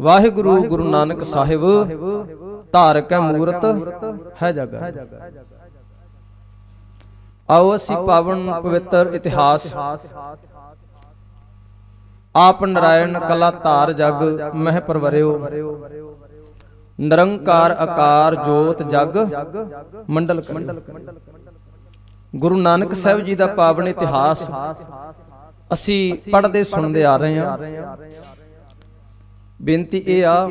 ਵਾਹਿਗੁਰੂ ਗੁਰੂ ਨਾਨਕ ਸਾਹਿਬ ਧਾਰਕ ਹੈ ਮੂਰਤ ਹੈ ਜਗ ਆਓ ਅਸੀਂ ਪਾਵਨ ਪਵਿੱਤਰ ਇਤਿਹਾਸ। ਆਪ ਨਰਾਇਣ ਕਲਾ ਧਾਰ ਜਗ ਮਹਿ ਪਰਵਰਿਓ। ਨਿਰੰਕਾਰ ਆਕਾਰ ਜੋਤ ਜਗ ਮੰਡਲ ਕਰਿਓ। ਗੁਰੂ ਨਾਨਕ ਸਾਹਿਬ ਜੀ ਦਾ ਪਾਵਨ ਇਤਿਹਾਸ ਅਸੀਂ ਪੜ੍ਹਦੇ ਸੁਣਦੇ ਆ ਰਹੇ ਹਾਂ। ਬੇਨਤੀ ਇਹ ਆ,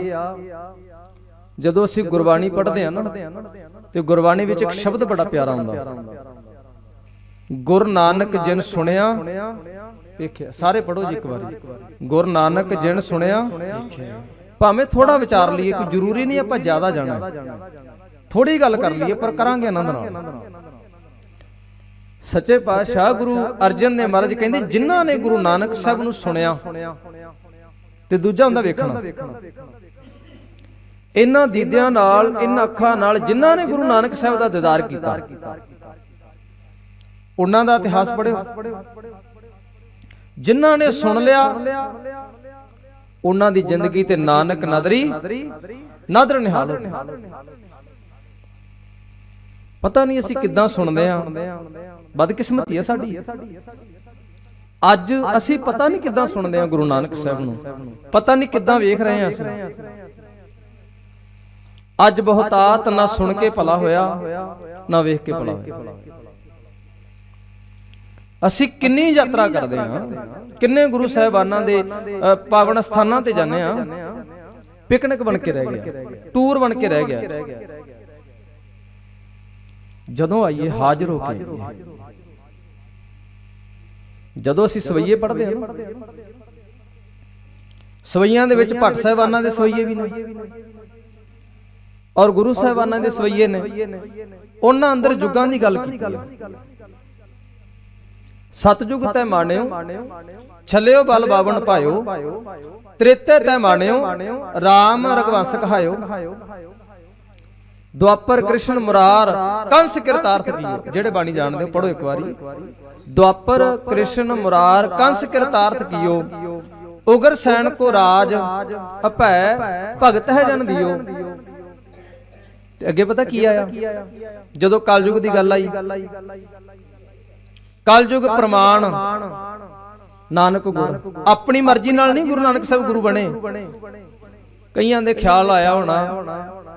ਜਦੋਂ ਅਸੀਂ ਗੁਰਬਾਣੀ ਪੜ੍ਹਦੇ ਆ ਨਾ, ਤੇ ਗੁਰਬਾਣੀ ਵਿੱਚ ਇੱਕ ਸ਼ਬਦ ਬੜਾ ਪਿਆਰਾ ਹੁੰਦਾ। ਗੁਰ ਨਾਨਕ ਜਿਨ ਸੁਣਿਆ, ਵੇਖਿਆ, ਸਾਰੇ ਪੜੋ ਜੀ ਇੱਕ ਵਾਰੀ। ਗੁਰ ਨਾਨਕ ਜਿਨ ਸੁਣਿਆ, ਭਾਵੇਂ ਥੋੜਾ ਵਿਚਾਰ ਲਈਏ ਕੋਈ ਜ਼ਰੂਰੀ ਨਹੀਂ ਆਪਾਂ ਜ਼ਿਆਦਾ ਜਾਣਾ। ਥੋੜੀ ਗੱਲ ਕਰ ਲਈਏ, ਪਰ ਕਰਾਂਗੇ ਆਨੰਦ ਨਾਲ। ਸੱਚੇ ਪਾਤਸ਼ਾਹ ਗੁਰੂ ਅਰਜਨ ਨੇ ਮਹਾਰਾਜ ਕਹਿੰਦੇ, ਜਿਨ੍ਹਾਂ ਨੇ ਗੁਰੂ ਨਾਨਕ ਸਾਹਿਬ ਨੂੰ ਸੁਣਿਆ ਤੇ ਦੂਜਾ ਹੁੰਦਾ ਵੇਖਣਾ। ਇਹਨਾਂ ਦੀਦਿਆਂ ਨਾਲ, ਇਹਨਾਂ ਅੱਖਾਂ ਨਾਲ ਜਿਨ੍ਹਾਂ ਨੇ ਗੁਰੂ ਨਾਨਕ ਸਾਹਿਬ ਦਾ ਦੀਦਾਰ ਕੀਤਾ, ਉਹਨਾਂ ਦਾ ਇਤਿਹਾਸ ਪੜਿਓ ਜਿਨ੍ਹਾਂ ਨੇ ਸੁਣ ਲਿਆ, ਉਹਨਾਂ ਦੀ ਜ਼ਿੰਦਗੀ ਤੇ ਨਾਨਕ ਨਦਰੀ, ਨਦਰ ਨਿਹਾਲ ਪਤਾ ਨਹੀਂ ਅਸੀਂ ਕਿੱਦਾਂ ਸੁਣਦੇ ਆ ਬਦਕਿਸਮਤੀ ਹੈ ਸਾਡੀ। ਅੱਜ ਅਸੀਂ ਪਤਾ ਨਹੀਂ ਕਿੱਦਾਂ ਸੁਣਦੇ ਹਾਂ ਗੁਰੂ ਨਾਨਕ ਸਾਹਿਬ ਨੂੰ। ਪਤਾ ਨਹੀਂ ਕਿੱਦਾਂ ਵੇਖ ਰਹੇ ਆ ਅਸੀਂ। ਅੱਜ ਬਹੁਤਾਤ ਨਾ ਸੁਣ ਕੇ ਭਲਾ ਹੋਇਆ, ਨਾ ਵੇਖ ਕੇ ਭਲਾ ਹੋਇਆ। ਅਸੀਂ ਕਿੰਨੀ ਯਾਤਰਾ ਕਰਦੇ ਹਾਂ। ਕਿੰਨੇ ਗੁਰੂ ਸਾਹਿਬਾਨਾਂ ਦੇ ਪਾਵਨ ਸਥਾਨਾਂ ਤੇ ਜਾਂਦੇ ਹਾਂ। ਪਿਕਨਿਕ ਬਣ ਕੇ ਰਹਿ ਗਿਆ, ਟੂਰ ਬਣ ਕੇ ਰਹਿ ਗਿਆ। ਜਦੋਂ ਆਈਏ ਹਾਜ਼ਰ ਹੋ ਕੇ ਜਦੋਂ ਅਸੀਂ ਸਵਈਏ ਪੜ੍ਹਦੇ ਹਾਂ ਸਵਈਆਂ ਦੇ ਵਿੱਚ ਭੱਟ ਸਾਹਿਬਾਨਾਂ ਦੇ ਸਵਈਏ ਵੀ ਨੇ। ਔਰ ਗੁਰੂ ਸਾਹਿਬਾਨਾਂ ਦੇ ਸਵਈਏ ਨੇ। ਉਹਨਾਂ ਅੰਦਰ ਯੁੱਗਾਂ ਦੀ ਗੱਲ ਕੀਤੀ ਹੈ। ਸਤਜੁਗ ਤੈ ਮਾਣਿਓ ਛਲਿਓ ਬਲ ਬਾਵਨ ਭਾਇਓ ਤ੍ਰੇਤੇ ਤੈ ਮਾਣਿਓ RAM ਰਗਵੰਸ ਕਹਾਇਓ ਦੁਆਪਰ ਕ੍ਰਿਸ਼ਨ ਮੁਰਾਰ ਕੰਸ ਕਿਰਤਾਰਥ ਕੀਓ ਜਿਹੜੇ ਬਾਣੀ ਜਾਣਦੇ ਹੋ ਪੜੋ ਇੱਕ ਵਾਰੀ। ਦੁਆਪਰ ਕ੍ਰਿਸ਼ਨ ਮੁਰਾਰ ਕੰਸ ਕਿਰਤਾਰਥ ਕੀਓ। ਉਗਰ ਸੈਨ ਕੋ ਰਾਜ ਅਭੈ ਭਗਤ ਹੈ ਜਨ ਦਿਓ। ਤੇ ਅੱਗੇ ਪਤਾ ਕੀ ਆਇਆ? ਜਦੋਂ ਕਲਯੁਗ ਦੀ ਗੱਲ ਆਈ। ਕਲਯੁਗ ਪ੍ਰਮਾਣ। ਨਾਨਕ ਗੁਰ ਆਪਣੀ ਮਰਜ਼ੀ ਨਾਲ ਨਹੀਂ ਗੁਰੂ ਨਾਨਕ ਸਾਹਿਬ ਗੁਰੂ ਬਣੇ। ਕਈਆਂ ਦੇ ਖਿਆਲ ਆਇਆ ਹੋਣਾ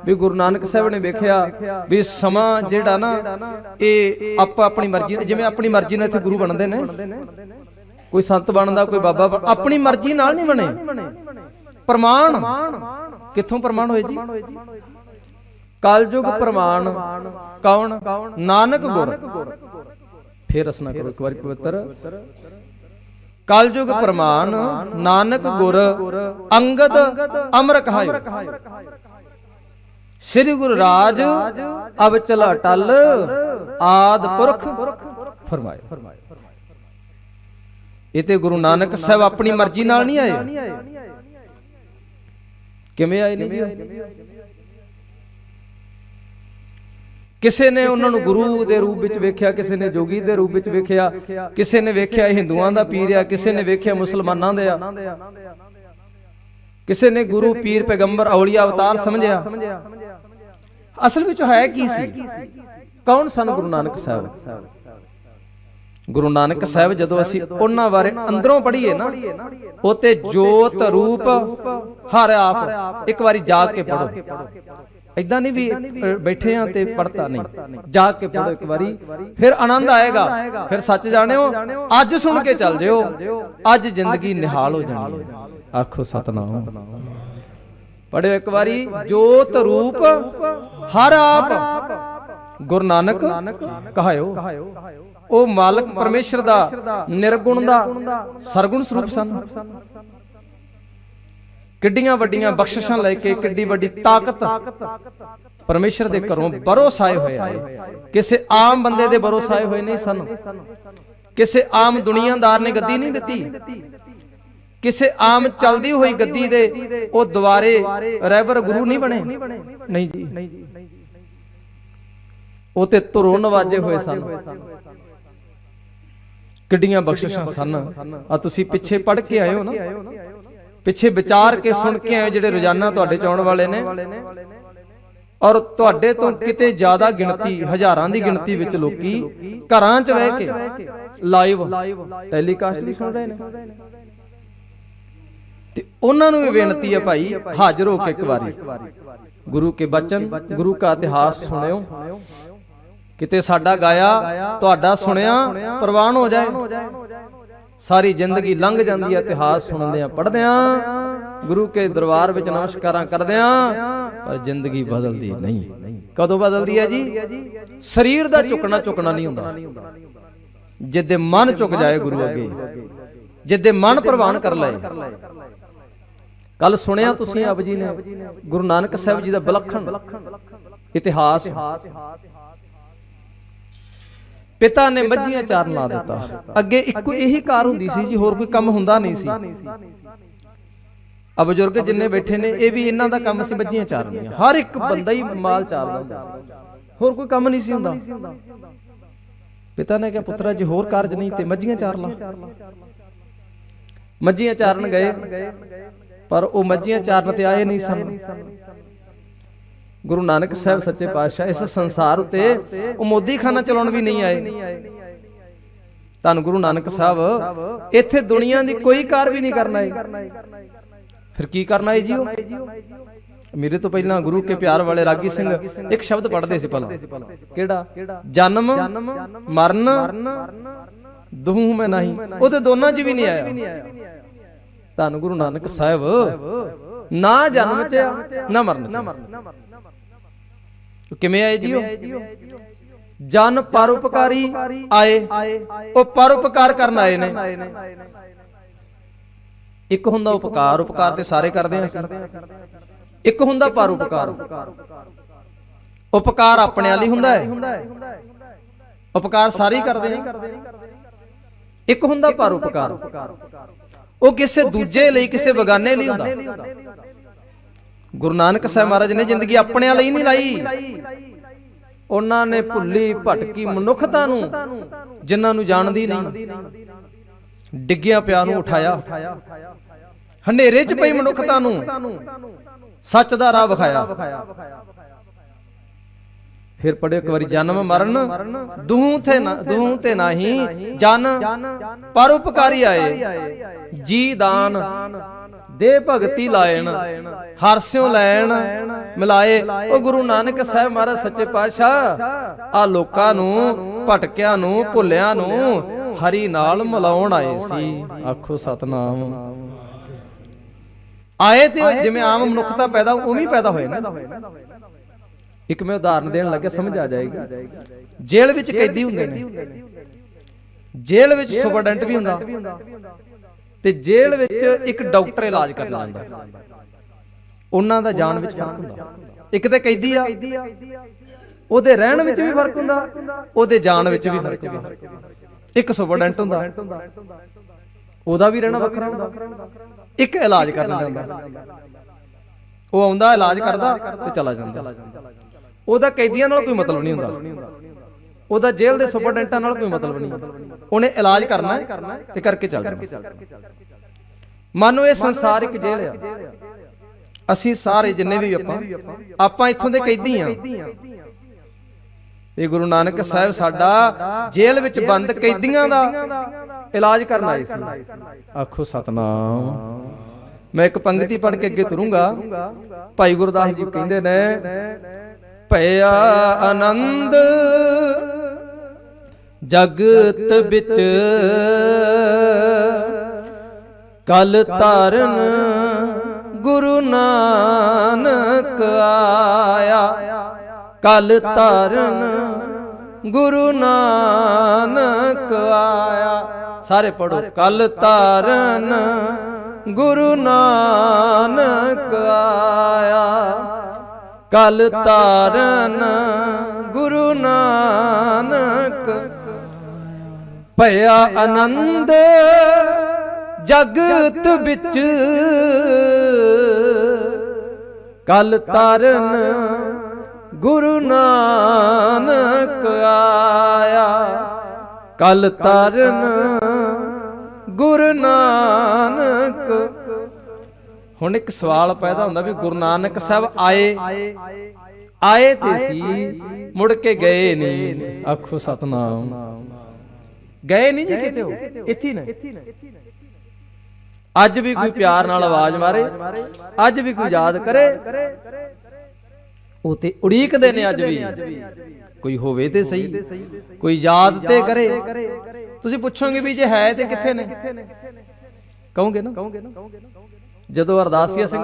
ਵੀ ਗੁਰੂ ਨਾਨਕ ਸਾਹਿਬ ਨੇ ਵੇਖਿਆ ਵੀ ਸਮਾਂ ਜਿਹੜਾ ਨਾ ਇਹ ਆਪਾਂ ਆਪਣੀ ਮਰਜ਼ੀ ਜਿਵੇਂ ਆਪਣੀ ਮਰਜ਼ੀ ਨਾਲ ਇੱਥੇ ਗੁਰੂ ਬਣਦੇ ਨੇ। ਕੋਈ ਸੰਤ ਬਣਦਾ ਕੋਈ ਬਾਬਾ ਆਪਣੀ ਮਰਜ਼ੀ ਨਾਲ ਨਹੀਂ ਬਣੇ। ਪ੍ਰਮਾਣ। ਕਿੱਥੋਂ ਪ੍ਰਮਾਣ ਹੋਏ ਜੀ? ਕਲਯੁਗ ਪ੍ਰਮਾਣ। ਕੌਣ? ਨਾਨਕ ਗੁਰ। ਫੇਰ ਰਸਨਾ ਕਰੋ ਇੱਕ ਵਾਰੀ ਪਵਿੱਤਰ। ਕਲਯੁਗ ਪ੍ਰਮਾਣ ਨਾਨਕ ਗੁਰ ਅੰਗਦ ਅਮਰ ਕਹਾਇਓ ਸ੍ਰੀ ਗੁਰੂ ਰਾਜ ਅਬ ਚਲਾ ਟਲ ਆਦ ਪੁਰਖ ਫਰਮਾਇਓ। ਇਹ ਤੇ ਗੁਰੂ ਨਾਨਕ ਸਾਹਿਬ ਆਪਣੀ ਮਰਜ਼ੀ ਨਾਲ ਨਹੀਂ ਆਏ। ਕਿਵੇਂ ਆਏ ਨੇ ਜੀ? ਕਿਸੇ ਨੇ ਉਹਨਾਂ ਨੂੰ ਗੁਰੂ ਦੇ ਰੂਪ ਵਿੱਚ ਵੇਖਿਆ, ਕਿਸੇ ਨੇ ਜੋਗੀ ਦੇ ਰੂਪ ਵਿੱਚ ਵੇਖਿਆ, ਕਿਸੇ ਨੇ ਵੇਖਿਆ ਹਿੰਦੂਆਂ ਦਾ ਪੀਰ ਆ, ਕਿਸੇ ਨੇ ਵੇਖਿਆ ਮੁਸਲਮਾਨਾਂ ਦੇ ਆ, ਕਿਸੇ ਨੇ ਗੁਰੂ ਪੀਰ ਪੈਗੰਬਰ ਔਲੀਆ ਅਵਤਾਰ ਸਮਝਿਆ। ਅਸਲ ਵਿੱਚ ਹੈ ਕੀ ਸੀ? ਕੌਣ ਸਨ ਗੁਰੂ ਨਾਨਕ ਸਾਹਿਬ? ਗੁਰੂ ਨਾਨਕ ਸਾਹਿਬ ਜਦੋਂ ਅਸੀਂ ਉਹਨਾਂ ਬਾਰੇ ਅੰਦਰੋਂ ਪੜ੍ਹੀਏ ਨਾ, ਉਹ ਤੇ ਜੋਤ ਰੂਪ ਹਰ ਆਪ ਇੱਕ ਵਾਰੀ ਜਾ ਕੇ ਪੜੋ ਇਦਾਂ ਨਹੀਂ ਵੀ ਬੈਠੇ ਆ ਤੇ ਪੜਤਾ ਨਹੀਂ। ਜਾ ਕੇ ਪੜੋ ਇੱਕ ਵਾਰੀ। ਫਿਰ ਆਨੰਦ ਆਏਗਾ। ਫਿਰ ਸੱਚ ਜਾਣਿਓ ਅੱਜ ਸੁਣ ਕੇ ਚੱਲ ਜਿਓ ਅੱਜ ਜ਼ਿੰਦਗੀ ਨਿਹਾਲ ਹੋ ਜਾਣੀ। ਆਖੋ ਸਤਨਾਮ। ਪੜਿਓ ਇੱਕ ਵਾਰੀ। ਜੋਤ ਰੂਪ ਹਰ ਆਪ। ਗੁਰੂ ਨਾਨਕ ਕਹਾਇਓ। ਉਹ ਮਾਲਕ ਪਰਮੇਸ਼ਰ ਦਾ ਨਿਰਗੁਣ ਦਾ ਸਰਗੁਣ ਸਰੂਪ ਸਨ। ਕਿੱਡੀਆਂ ਵੱਡੀਆਂ ਬਖਸ਼ਿਸ਼ਾਂ ਲੈ ਕੇ ਕਿੱਡੀ ਵੱਡੀ ਤਾਕਤ। ਪਰਮੇਸ਼ਰ ਦੇ ਘਰੋਂ ਬਰੋਸਾਏ ਹੋਏ ਆਏ। ਕਿਸੇ ਆਮ ਬੰਦੇ ਦੇ ਬਰੋਸਾਏ ਹੋਏ ਨਹੀਂ ਸਨ। ਕਿਸੇ ਆਮ ਦੁਨੀਆਦਾਰ ਨੇ ਗੱਦੀ ਨਹੀਂ ਦਿੱਤੀ। ਕਿਸੇ ਆਮ ਚਲਦੀ ਹੋਈ ਗੱਦੀ ਦੇ ਉਹ ਦੁਆਰੇ ਰਹਿਬਰ ਗੁਰੂ ਨਹੀਂ ਬਣੇ। ਨਹੀਂ ਜੀ। ਉਹ ਤੇ ਧੁਰੋਂ ਨਵਾਜੇ ਹੋਏ ਸਨ। ਕਿੱਡੀਆਂ ਬਖਸ਼ਿਸ਼ਾਂ ਸਨ। ਆ ਤੁਸੀਂ ਪਿੱਛੇ ਪੜ ਕੇ ਆਏ ਹੋ ਨਾ। ਪਿੱਛੇ ਵਿਚਾਰ ਕੇ ਸੁਣ ਕੇ ਆਏ ਜਿਹੜੇ ਰੋਜ਼ਾਨਾ ਤੁਹਾਡੇ ਚ ਆਉਣ ਵਾਲੇ ਨੇ। ਔਰ ਤੁਹਾਡੇ ਤੋਂ ਕਿਤੇ ਜ਼ਿਆਦਾ ਗਿਣਤੀ ਹਜ਼ਾਰਾਂ ਦੀ ਗਿਣਤੀ ਵਿੱਚ ਲੋਕੀ ਘਰਾਂ 'ਚ ਬਹਿ ਕੇ ਲਾਈਵ ਟੈਲੀਕਾਸਟ ਵੀ ਸੁਣ ਰਹੇ ਨੇ। ਤੇ ਉਹਨਾਂ ਨੂੰ ਵੀ ਬੇਨਤੀ ਹੈ ਭਾਈ ਹਾਜ਼ਰ ਹੋ ਕੇ ਇੱਕ ਵਾਰੀ। ਗੁਰੂ ਕੇ ਬਚਨ ਗੁਰੂ ਦਾ ਇਤਿਹਾਸ ਸੁਣਿਓ। ਕਿਤੇ ਸਾਡਾ ਗਾਇਆ ਤੁਹਾਡਾ ਸੁਣਿਆ ਪ੍ਰਵਾਨ ਹੋ ਜਾਏ। ਸਾਰੀ ਜ਼ਿੰਦਗੀ ਲੰਘ ਜਾਂਦੀ ਹੈ ਇਤਿਹਾਸ ਸੁਣਦਿਆਂ ਪੜ੍ਹਦਿਆਂ ਗੁਰੂ ਕੇ ਦਰਬਾਰ ਵਿੱਚ ਨਮਸਕਾਰਾਂ ਕਰਦਿਆਂ ਪਰ ਜ਼ਿੰਦਗੀ ਬਦਲਦੀ ਨਹੀਂ। ਕਦੋਂ ਬਦਲਦੀ ਹੈ ਜੀ? ਸਰੀਰ ਦਾ ਝੁਕਣਾ ਝੁਕਣਾ ਨਹੀਂ ਹੁੰਦਾ। ਜਿੱਦੇ ਮਨ ਝੁਕ ਜਾਏ ਗੁਰੂ ਅੱਗੇ ਜਿੱਦੇ ਮਨ ਪ੍ਰਵਾਨ ਕਰ ਲਏ। ਕੱਲ ਸੁਣਿਆ ਤੁਸੀਂ ਆਪ ਜੀ ਨੇ ਗੁਰੂ ਨਾਨਕ ਸਾਹਿਬ ਜੀ ਦਾ ਵਿਲੱਖਣ ਇਤਿਹਾਸ। ਪਿਤਾ ਨੇ ਮੱਝੀਆਂ ਚਾਰਨ ਲਾ ਦਿੱਤਾ। ਅੱਗੇ ਇੱਕੋ ਇਹੀ ਕਾਰ ਹੁੰਦੀ ਸੀ ਜੀ ਹੋਰ ਕੋਈ ਕੰਮ ਹੁੰਦਾ ਨਹੀਂ ਸੀ। ਆ ਬਜ਼ੁਰਗ ਜਿੰਨੇ ਬੈਠੇ ਨੇ ਇਹ ਵੀ ਇਹਨਾਂ ਦਾ ਕੰਮ ਸੀ ਮੱਝੀਆਂ ਚਾਰਨੀਆਂ ਹਰ ਇੱਕ ਬੰਦਾ ਹੀ ਮਾਲ ਚਾਰਦਾ ਹੁੰਦਾ ਸੀ ਹੋਰ ਕੋਈ ਕੰਮ ਨਹੀਂ ਸੀ ਹੁੰਦਾ। ਪਿਤਾ ਨੇ ਕਿਹਾ ਪੁੱਤਰਾ ਜੇ ਹੋਰ ਕਾਰਜ ਨਹੀਂ ਤੇ ਮੱਝੀਆਂ ਚਾਰ ਲਾ। ਮੱਝੀਆਂ ਚਾਰਨ ਗਏ। ਪਰ ਉਹ ਮੱਝੀਆਂ ਚਾਰਨ ਤੇ ਆਏ ਨਹੀਂ ਸਨ। ਗੁਰੂ ਨਾਨਕ ਸਾਹਿਬ ਸੱਚੇ ਪਾਤਸ਼ਾਹ ਇਸ ਸੰਸਾਰ ਉਤੇ ਉਹ ਮੋਦੀ ਖਾਨਾ ਚਲਾਉਣ ਵੀ ਨਹੀਂ ਆਏ। ਧੰਨ ਗੁਰੂ ਨਾਨਕ ਸਾਹਿਬ ਇੱਥੇ ਦੁਨੀਆ ਦੀ ਕੋਈ ਕਾਰ ਵੀ ਨਹੀਂ ਕਰਨਾ ਹੈ ਫਿਰ ਕੀ ਕਰਨਾ ਹੈ ਜੀ ਮੇਰੇ ਤੋਂ ਪਹਿਲਾਂ ਗੁਰੂ ਕੇ ਪਿਆਰ ਵਾਲੇ ਰਾਗੀ ਸਿੰਘ ਇੱਕ ਸ਼ਬਦ ਪੜ੍ਹਦੇ ਸੀ ਪਹਿਲਾਂ। ਕਿਹੜਾ? ਜਨਮ ਮਰਨ ਦਹੂ ਮੈਂ ਨਹੀਂ। ਉਹ ਤੇ ਦੋਨਾਂ 'ਚ ਵੀ ਨਹੀਂ ਆਇਆ। ਧੰਨ ਗੁਰੂ ਨਾਨਕ ਸਾਹਿਬ ਨਾ ਜਨਮ 'ਚ ਆ, ਨਾ ਮਰਨ 'ਚ ਕਿਵੇਂ ਆਏ ਜੀ ਉਹ ਜਨ ਪਰਉਪਕਾਰੀ ਆਏ। ਉਹ ਪਰਉਪਕਾਰ ਕਰਨ ਆਏ ਨੇ। ਇੱਕ ਹੁੰਦਾ ਉਪਕਾਰ ਉਪਕਾਰ ਤੇ ਸਾਰੇ ਕਰਦੇ ਆ ਅਸੀਂ। ਇੱਕ ਹੁੰਦਾ ਪਰਉਪਕਾਰ। ਉਪਕਾਰ ਆਪਣੇ ਵਾਲੀ ਹੁੰਦਾ ਹੈ। ਉਪਕਾਰ ਸਾਰੇ ਕਰਦੇ ਆ ਇੱਕ ਹੁੰਦਾ ਪਰਉਪਕਾਰ। ਉਹ ਕਿਸੇ ਦੂਜੇ ਲਈ ਕਿਸੇ ਬਗਾਨੇ ਲਈ ਹੁੰਦਾ। ਗੁਰੂ ਨਾਨਕ ਸਾਹਿਬ ਮਹਾਰਾਜ ਨੇ ਜ਼ਿੰਦਗੀ ਆਪਣਿਆਂ ਲਈ ਨਹੀਂ ਲਾਈ। ਉਹਨਾਂ ਨੇ ਭੁੱਲੀ ਭਟਕੀ ਮਨੁੱਖਤਾ ਨੂੰ, ਜਿਨ੍ਹਾਂ ਨੂੰ ਜਾਣਦੀ ਨਹੀਂ। ਡਿੱਗਿਆ ਪਿਆ ਨੂੰ ਉਠਾਇਆ। ਹਨੇਰੇ 'ਚ ਪਈ ਮਨੁੱਖਤਾ ਨੂੰ, ਸੱਚ ਦਾ ਰਾਹ ਵਿਖਾਇਆ। ਫਿਰ ਪੜਿਓ ਇੱਕ ਵਾਰੀ, ਜਨਮ ਮਰਨ, ਦੂਹ ਤੇ ਨਾ ਦੂਹ ਤੇ ਨਹੀਂ, ਜਨ ਪਰਉਪਕਾਰੀ ਆਏ, ਜੀ ਦਾਨ। ਦੇ ਭਗਤੀ ਲਾਇਣ ਹਰਸਿਓ ਲੈਣ ਮਿਲਾਏ। ਉਹ ਗੁਰੂ ਨਾਨਕ ਸਾਹਿਬ ਮਹਾਰਾਜ ਸੱਚੇ ਪਾਤਸ਼ਾਹ ਆ ਲੋਕਾਂ ਨੂੰ ਭਟਕਿਆਂ ਨੂੰ ਭੁੱਲਿਆਂ ਨੂੰ ਹਰੀ ਨਾਲ ਮਿਲਾਉਣ ਆਏ ਸੀ। ਆਖੋ ਸਤਨਾਮ। ਆਏ ਤੇ ਜਿਵੇਂ ਆਮ ਮਨੁੱਖਤਾ ਪੈਦਾ ਉਵੇਂ ਪੈਦਾ ਹੋਏ ਨਾ। ਇੱਕ ਮੈਂ ਉਦਾਹਰਨ ਦੇਣ ਲੱਗਿਆ ਸਮਝ ਆ ਜਾਏਗੀ। ਜੇਲ੍ਹ ਵਿੱਚ ਕੈਦੀ ਹੁੰਦੇ ਨੇ। ਜੇਲ੍ਹ ਵਿੱਚ ਸੁਪਰਡੈਂਟ ਵੀ ਹੁੰਦਾ। ਤੇ ਜੇਲ੍ਹ ਵਿੱਚ ਇੱਕ ਡਾਕਟਰ ਇਲਾਜ ਕਰਨ ਜਾਂਦਾ। ਉਹਨਾਂ ਦਾ ਜਾਨ ਵਿੱਚ ਫ਼ਰਕ ਹੁੰਦਾ। ਇੱਕ ਤੇ ਕੈਦੀ ਆ, ਉਹਦੇ ਰਹਿਣ ਵਿੱਚ ਵੀ ਫ਼ਰਕ ਹੁੰਦਾ, ਉਹਦੇ ਜਾਨ ਵਿੱਚ ਵੀ ਫ਼ਰਕ ਹੁੰਦਾ। ਇੱਕ ਸੁਪਰਡੈਂਟ ਹੁੰਦਾ, ਉਹਦਾ ਵੀ ਰਹਿਣਾ ਵੱਖਰਾ ਹੁੰਦਾ। ਇੱਕ ਇਲਾਜ ਕਰਨ ਜਾਂਦਾ। ਉਹ ਆਉਂਦਾ, ਇਲਾਜ ਕਰਦਾ ਤੇ ਚਲਾ ਜਾਂਦਾ। ਉਹਦਾ ਕੈਦੀਆਂ ਨਾਲ ਕੋਈ ਮਤਲਬ ਨਹੀਂ ਹੁੰਦਾ। ਉਹਦਾ ਜੇਲ੍ਹ ਦੇ ਸੁਪਰਡੈਂਟਾਂ ਨਾਲ ਕੋਈ ਮਤਲਬ ਨਹੀਂ। ਉਹਨੇ ਇਲਾਜ ਕਰਨਾ ਤੇ ਕਰਕੇ ਚੱਲ ਜਾਣਾ। ਮੰਨੋ ਇਹ ਸੰਸਾਰ ਇੱਕ ਜੇਲ੍ਹ ਆ। ਅਸੀਂ ਸਾਰੇ ਜਿੰਨੇ ਵੀ ਆਪਾਂ ਆਪਾਂ ਇੱਥੋਂ ਦੇ ਕੈਦੀ ਆ। ਇਹ ਗੁਰੂ ਨਾਨਕ ਸਾਹਿਬ ਸਾਡਾ ਜੇਲ੍ਹ ਵਿੱਚ ਬੰਦ ਕੈਦੀਆਂ ਦਾ ਇਲਾਜ ਕਰਨ ਆਏ ਸੀ। ਆਖੋ ਸਤਨਾਮ। ਮੈਂ ਇੱਕ ਪੰਕਤੀ ਪੜ੍ਹ ਕੇ ਅੱਗੇ ਤੁਰੂੰਗਾ। ਭਾਈ ਗੁਰਦਾਸ ਜੀ ਕਹਿੰਦੇ ਨੇ, ਭਇਆ ਆਨੰਦ ਜਗਤ ਵਿੱਚ ਕਲ ਤਾਰਨ ਗੁਰੂ ਨਾਨਕ ਆਇਆ। ਕਲ ਧਰਨ ਗੁਰੂ ਨਾਨਕ ਆਇਆ। ਸਾਰੇ ਪੜੋ ਕਲ ਤਾਰਨ ਗੁਰੂ ਨਾਨਕ ਆਇਆ। ਕਲ ਤਾਰਨ ਗੁਰੂ ਨਾਨਕ ਭਇਆ ਆਨੰਦ ਜਗਤ ਵਿੱਚ। ਕਲ ਤਰਨ ਗੁਰੂ ਨਾਨਕ ਆਇਆ। ਕਲ ਤਰਨ ਗੁਰੂ ਨਾਨਕ। ਹੁਣ ਇੱਕ ਸਵਾਲ ਪੈਦਾ ਹੁੰਦਾ ਵੀ ਗੁਰੂ ਨਾਨਕ ਸਾਹਿਬ ਆਏ। ਆਏ ਤੇ ਸੀ ਮੁੜ ਕੇ ਗਏ ਨਹੀਂ। ਆਖੋ ਸਤਨਾਮ। ਗਏ ਨਹੀਂ ਜੀ ਕਿਤੇ ਉਹ? ਇੱਥੇ ਨੇ? ਅੱਜ ਵੀ ਕੋਈ ਪਿਆਰ ਨਾਲ ਆਵਾਜ਼ ਮਾਰੇ ਅੱਜ ਵੀ ਕੋਈ ਯਾਦ ਕਰੇ। ਉਹ ਤੇ ਉਡੀਕਦੇ ਨੇ ਅੱਜ ਵੀ। ਕੋਈ ਹੋਵੇ ਤੇ ਸਹੀ ਕੋਈ ਯਾਦ ਤੇ ਕਰੇ। ਤੁਸੀਂ ਪੁੱਛੋਗੇ ਵੀ ਜੇ ਹੈ ਤੇ ਕਿੱਥੇ ਨੇ? ਕਹੋਗੇ ਨਾ? ਜਦੋਂ ਅਰਦਾਸੀਆ ਸਿੰਘ